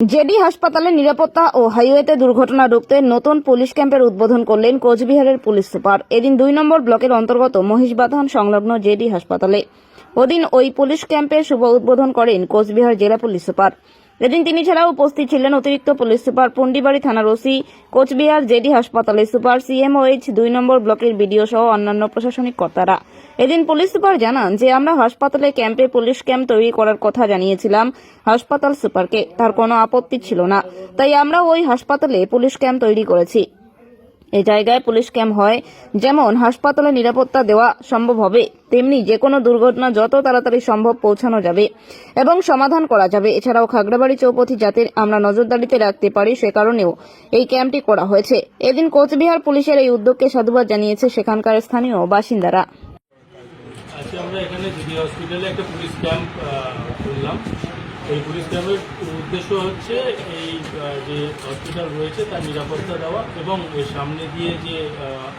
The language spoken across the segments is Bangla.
জেডি হাসপাতালে নিরাপত্তা ও হাইওয়েতে দুর্ঘটনা রুখতে নতুন পুলিশ ক্যাম্পের উদ্বোধন করলেন কোচবিহারের পুলিশ সুপার। এদিন দুই নম্বর ব্লকের অন্তর্গত মহিষবাধান সংলগ্ন জেডি হাসপাতালে। ওদিন ওই পুলিশ ক্যাম্পে শুভ উদ্বোধন করেন কোচবিহার জেলা পুলিশ সুপার। এদিন তিনি ছাড়াও উপস্থিত ছিলেন অতিরিক্ত পুলিশ সুপার পুন্ডিবাড়ি থানার ওসি, কোচবিহার জেডি হাসপাতালের সুপার সিএমওএইচ দুই নম্বর ব্লকের বিডিও সহ অন্যান্য প্রশাসনিক কর্তারা। এদিন পুলিশ সুপার জানান যে, আমরা হাসপাতালে ক্যাম্পে পুলিশ ক্যাম্প তৈরি করার কথা জানিয়েছিলাম হাসপাতাল সুপারকে। তার কোনো আপত্তি ছিল না। তাই আমরা ওই হাসপাতালে পুলিশ ক্যাম্প তৈরি করেছি। এই জায়গায় পুলিশ ক্যাম্প হয়। যেমন, হাসপাতালে নিরাপত্তা দেওয়া সম্ভব হবে, তেমনি যে কোনো দুর্ঘটনা যত তাড়াতাড়ি সম্ভব পৌঁছানো যাবে এবং সমাধান করা যাবে। এছাড়াও খাগড়াবাড়ি চৌপথি যাতে আমরা নজরদারিতে রাখতে পারি, সে কারণেও এই ক্যাম্পটি করা হয়েছে। এদিন কোচবিহার পুলিশের এই উদ্যোগকে সাধুবাদ জানিয়েছে সেখানকার স্থানীয় বাসিন্দারা। আমরা এখানে হসপিটালে একটা পুলিশ ক্যাম্প করলাম এই পুলিশ ক্যাম্পের উদ্দেশ্য হচ্ছে এই যে হসপিটাল রয়েছে তার নিরাপত্তা দেওয়া এবং এর সামনে দিয়ে যে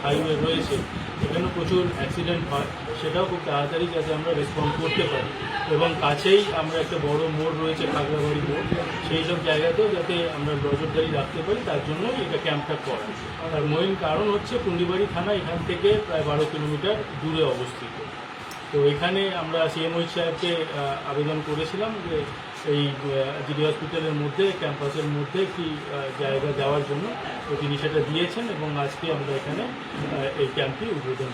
হাইওয়ে রয়েছে, এখানে প্রচুর অ্যাক্সিডেন্ট হয়, সেটাও খুব তাড়াতাড়ি যাতে আমরা রেসপন্ড করতে পারি। এবং কাছেই আমরা একটা বড় মোড় রয়েছে, খাগড়াবাড়ি মোড়, সেই সব জায়গাতেও যাতে আমরা নজরদারি রাখতে পারি, তার জন্যই এটা ক্যাম্পটা করা। আর মেইন কারণ হচ্ছে পুন্ডিবাড়ি থানা এখান থেকে প্রায় বারো কিলোমিটার দূরে অবস্থিত। তো এখানে আমরা সিএমওই সাহেবকে আবেদন করেছিলাম যে এই জিডি হসপিটালের মধ্যে ক্যাম্পাসের মধ্যে একটি জায়গা দেওয়ার জন্য তো তিনি সেটা দিয়েছেন এবং আজকে আমরা এখানে এই ক্যাম্পটি উদ্বোধন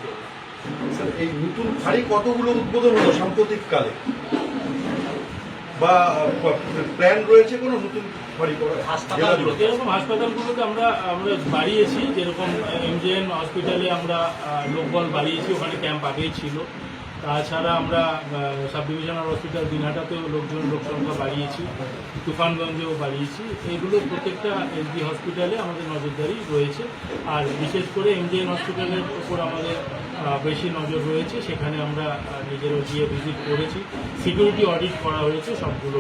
স্যার এই নতুন ফাঁড়ি কতগুলো উদ্বোধন হলো সাম্প্রতিক কালে বা প্ল্যান রয়েছে কোনো নতুন এরকম হাসপাতালগুলোতে আমরা আমরা বাড়িয়েছি যেরকম এমজেএন হসপিটালে আমরা লোকবল বাড়িয়েছি ওখানে ক্যাম্প আগেই ছিল। তাছাড়া আমরা সাব ডিভিশনাল হসপিটাল দিনহাটাতেও লোকজন লোক সংখ্যা বাড়িয়েছি, তুফানগঞ্জেও বাড়িয়েছি। এগুলো প্রত্যেকটা এসডি হসপিটালে আমাদের নজরদারি রয়েছে। আর বিশেষ করে এমজেএন হসপিটালের উপর আমাদের বেশি নজর রয়েছে। সেখানে আমরা নিজেরও গিয়ে ভিজিট করেছি। সিকিউরিটি অডিট করা হয়েছে, সবগুলো